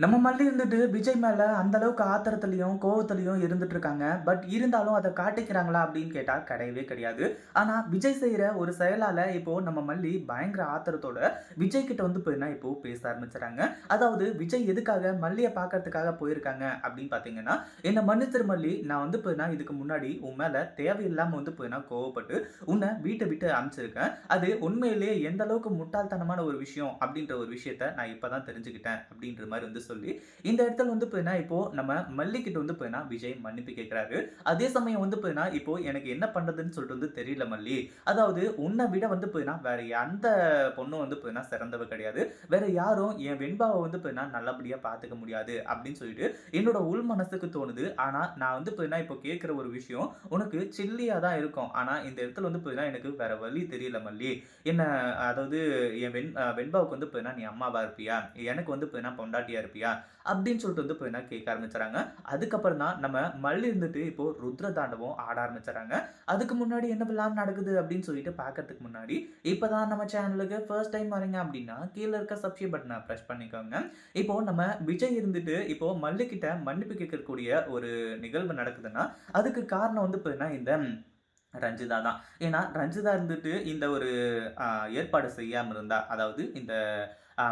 நம்ம மல்லி இருந்துட்டு விஜய் மேல அந்த அளவுக்கு ஆத்திரத்திலயும், கோவத்திலயும் இருந்துட்டு இருக்காங்க. பட் இருந்தாலும் அதை காட்டிக்கிறாங்களா அப்படின்னு கேட்டா கிடையவே கிடையாது. ஆனா விஜய் செய்கிற ஒரு செயலால இப்போ நம்ம மல்லி பயங்கர ஆத்திரத்தோட விஜய் கிட்ட வந்து பார்த்தீங்கன்னா இப்போ பேச ஆரம்பிச்சுறாங்க. அதாவது விஜய் எதுக்காக மல்லியை பார்க்கறதுக்காக போயிருக்காங்க அப்படின்னு பார்த்தீங்கன்னா, "என்ன மன்னிச்சிரு மல்லி. நான் வந்து பார்த்தீங்கன்னா இதுக்கு முன்னாடி உன் மேல தேவையில்லாம வந்து பார்த்தீங்கன்னா கோவப்பட்டு உன்னை வீட்டை விட்டு அனுப்பிச்சிருக்கேன். அது உண்மையிலேயே எந்த அளவுக்கு முட்டாள்தனமான ஒரு விஷயம் அப்படின்ற ஒரு விஷயத்த நான் இப்போ தான் தெரிஞ்சுக்கிட்டேன்." அப்படின்ற மாதிரி வந்து சொல்லி, இந்த இடத்துல வந்து பார்த்தீங்கன்னா, இப்போ நம்ம மல்லிகிட்ட வந்து பார்த்தீங்கன்னா, விஜய் மன்னிப்பு கேட்கிறாரு. அதே சமயம் வந்து பார்த்தீங்கன்னா, இப்போ எனக்கு என்ன பண்றதுன்னு சொல்லிட்டு வந்து தெரியல மல்லி. அதாவது உன்னை விட வந்து போய்னா வேற எந்த பொண்ணும் வந்து பார்த்தீங்கன்னா சிறந்தவ கிடையாது. வேற யாரும் என் வெண்பாவை வந்து பார்த்தீங்கன்னா, நல்லபடியா பார்த்துக்க முடியாது அப்படின்னு சொல்லிட்டு என்னோட உள் மனசுக்கு தோணுது. ஆனா நான் வந்து பார்த்தீங்கன்னா, இப்போ கேட்கிற ஒரு விஷயம் உனக்கு சில்லியா தான் இருக்கும். ஆனா இந்த இடத்துல வந்து போய்னா எனக்கு வேற வழி தெரியல மல்லி. என்ன அதாவது என் வெண் வெண்பாவுக்கு வந்து பார்த்தீங்கன்னா, நீ அம்மாவா இருப்பியா? எனக்கு வந்து பார்த்தீங்கன்னா பொண்டாட்டியா இருப்பியா? அப்படின்னு சொல்லிட்டு வந்து பார்த்தீங்கன்னா கேட்க ஆரம்பிச்சுறாங்க. அதுக்கப்புறம் தான் நம்ம மல்லி இருந்துட்டு இப்போ ருத்ர தாண்டவம் ஆட ஆரம்பிச்சுறாங்க. அதுக்கு முன்னாடி என்னவெல்லாம் நடக்குது அப்படின்னு சொல்லிட்டு பார்க்கறதுக்கு முன்னாடி, இப்போ தான் நம்ம சேனலுக்கு ஃபர்ஸ்ட் டைம் வரீங்க அப்படின்னா, கீழே இருக்க சப்ஸ்கிரைப் பட்டனை ப்ரெஸ் பண்ணிக்கோங்க. இப்போ நம்ம விஜய் இருந்துட்டு இப்போ மல்லிக்கிட்ட மன்னிப்பு கேட்கக்கூடிய ஒரு நிகழ்வு நடக்குதுன்னா, அதுக்கு காரணம் வந்து பார்த்தீங்கன்னா இந்த ரஞ்சிதா தான். ஏன்னா ரஞ்சிதா இருந்துட்டு இந்த ஒரு ஏற்பாடு செய்யாமல் இருந்தா, அதாவது இந்த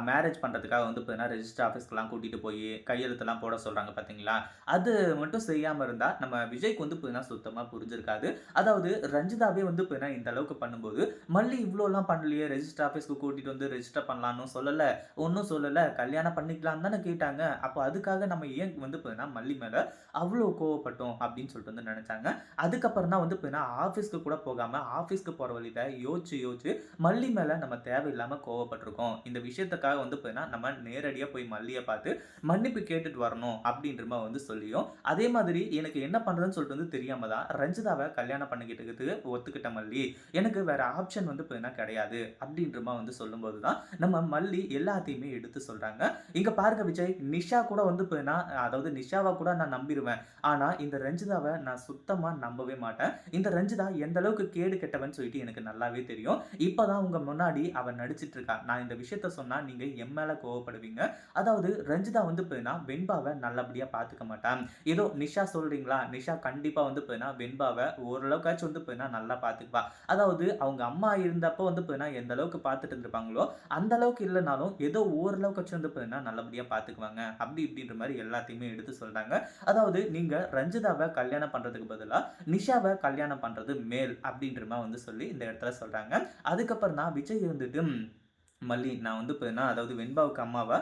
மேரேஜ் பண்ணுறதுக்காக வந்து பார்த்தீங்கன்னா, ரெஜிஸ்டர் ஆஃபீஸ்க்கெலாம் கூட்டிகிட்டு போய் கையெழுத்துலாம் போட சொல்கிறாங்க பார்த்தீங்களா? அது மட்டும் செய்யாமல் இருந்தால் நம்ம விஜய்க்கு வந்து பார்த்தீங்கன்னா சுத்தமாக புரிஞ்சிருக்காது. அதாவது ரஞ்சிதாவே வந்து பார்த்தீங்கன்னா இந்த அளவுக்கு பண்ணும்போது, மல்லி இவ்வளோலாம் பண்ணலையே, ரெஜிஸ்டர் ஆஃபீஸ்க்கு கூட்டிகிட்டு வந்து ரெஜிஸ்டர் பண்ணலான்னு சொல்லலை ஒன்றும் சொல்லலை கல்யாணம் பண்ணிக்கலான்னு தானே கேட்டாங்க. அப்போ அதுக்காக நம்ம ஏன் வந்து பார்த்தீங்கன்னா மல்லி மேலே அவ்வளோ கோவப்பட்டோம் அப்படின்னு சொல்லிட்டு வந்து நினச்சாங்க அதுக்கப்புறம் தான் வந்து பார்த்தீங்கன்னா, ஆஃபீஸ்க்கு கூட போகாமல் ஆஃபீஸ்க்கு போகிற வழியில் யோசிச்சு யோசிச்சு மல்லி மேலே நம்ம தேவையில்லாமல் கோவப்பட்டிருக்கோம் இந்த விஷயத்துக்காக வந்து பார்த்தீங்கன்னா, நம்ம நேரடியாக போய் மல்லியை பார்த்து மன்னிப்பு கேட்டுட்டு வரணும் அப்படின்ற மாதிரி வந்து சொல்லியும், அதே மாதிரி எனக்கு என்ன பண்ணுறதுன்னு சொல்லிட்டு வந்து தெரியாமல் தான் ரஞ்சிதாவை கல்யாணம் பண்ணிக்கிட்டு ஒத்துக்கிட்ட மல்லி. எனக்கு வேற ஆப்ஷன் வந்து பார்த்தீங்கன்னா கிடையாது. அப்படின்ற மாதிரி வந்து சொல்லும்போது தான், நம்ம மல்லி எல்லாத்தையுமே எடுத்து சொல்கிறாங்க இங்கே பாருங்க விஜய், நிஷா கூட வந்து பார்த்தீங்கன்னா, அதாவது நிஷாவை கூட நான் நம்பிடுவேன் ஆனால் இந்த ரஞ்சிதாவை நான் சுத்தமாக நம்பவே மாட்டேன். இந்த ரஞ்சிதா எந்த அளவுக்கு கேடு கெட்டவன் சொல்லிட்டு எனக்கு நல்லாவே தெரியும். இப்போதான் உங்க முன்னாடி அவன் நடிச்சிட்டு இருக்கா. நான் இந்த விஷயத்த சொன்னா நீங்கள் என் மேலே கோவப்படுவீங்க. அதாவது ரஞ்சிதா வந்து பார்த்தீங்கன்னா, வெண்பாவை நல்லபடியாக பார்த்துக்க மாட்டான் ஏதோ நிஷா சொல்கிறீங்களா நிஷா கண்டிப்பாக வந்து பார்த்தீங்கன்னா, வெண்பாவை ஓரளவுக்காச்சும் வந்து பார்த்தீங்கன்னா நல்லா பார்த்துக்குவா. அதாவது அவங்க அம்மா இருந்தப்போ வந்து பார்த்தீங்கன்னா, எந்த அளவுக்கு பார்த்துட்டு இருந்திருப்பாங்களோ, அந்த அளவுக்கு இல்லைனாலும் ஏதோ ஓரளவுக்காச்சும் வந்து போயினா நல்லபடியாக பார்த்துக்குவாங்க. அப்படி இப்படின்ற மாதிரி எல்லாத்தையுமே எடுத்து சொல்கிறாங்க அதாவது நீங்கள் ரஞ்சிதாவை கல்யாணம் பண்ணுறதுக்கு பதிலாக நிஷாவை கல்யாணம் பண்ணுறது மேல் அப்படின்ற மாதிரி வந்து சொல்லி இந்த இடத்துல சொல்கிறாங்க அதுக்கப்புறம் தான் விஜய் இருந்துட்டு மல்லி நான் வந்து இப்போ என்ன அதாவது வெண்பாவுக்கு அம்மாவை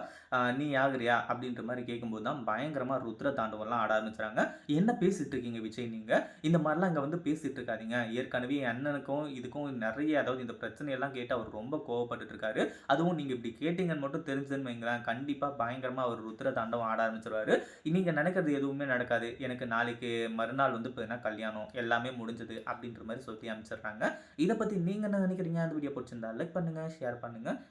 நீ ஆகுறியா? அப்படின்ற மாதிரி கேட்கும்போது தான் பயங்கரமாக ருத்ர தாண்டவம்லாம் ஆட ஆரம்பிச்சுறாங்க. என்ன பேசிகிட்டு இருக்கீங்க விஜய் நீங்கள் இந்த மாதிரிலாம் அங்கே வந்து பேசிகிட்டு இருக்காதிங்க ஏற்கனவே என் அண்ணனுக்கும் இதுக்கும் நிறைய அதாவது இந்த பிரச்சனையெல்லாம் கேட்டு அவர் ரொம்ப கோவப்பட்டு இருக்காரு. அதுவும் நீங்கள் இப்படி கேட்டீங்கன்னு மட்டும் தெரிஞ்சதுன்னு வைங்களேன், கண்டிப்பாக பயங்கரமாக அவர் ருத்ர தாண்டவம் ஆட ஆரம்பிச்சிருவாரு நீங்கள் நினைக்கிறது எதுவுமே நடக்காது. எனக்கு நாளைக்கு மறுநாள் வந்து பார்த்தீங்கன்னா கல்யாணம். எல்லாமே முடிஞ்சது அப்படின்ற மாதிரி சொல்லி அமைச்சிடுறாங்க இதை பற்றி நீங்கள் என்ன நினைக்கிறீங்க அந்த வீடியோ பிடிச்சிருந்தா லைக் பண்ணுங்கள் ஷேர் பண்ணுங்கள்